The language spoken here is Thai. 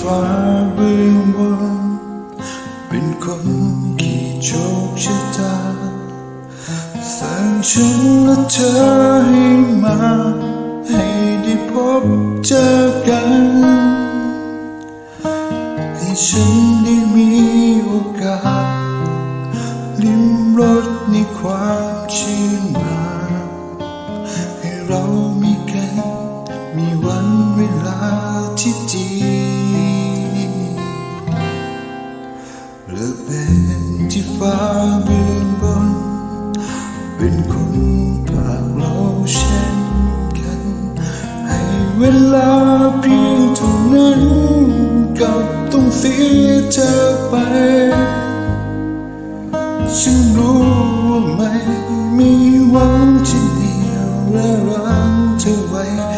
ฟ้าเบื้องบนเป็นคนที่โชคชะตาสั่งฉันและเธอให้มา ให้ได้พบเจอกัน ให้ฉันได้มีโอกาส ลิ้มรสในความชื่นบานให้เรา และเป็นที่ฟ้ายืนบน เป็นคนปากเราเช่นกัน ให้เวลาเพียงเท่านั้นกับต้องเสียเธอไป ฉันรู้ว่าไม่มีหวังที่เดียวและรังเธอไว้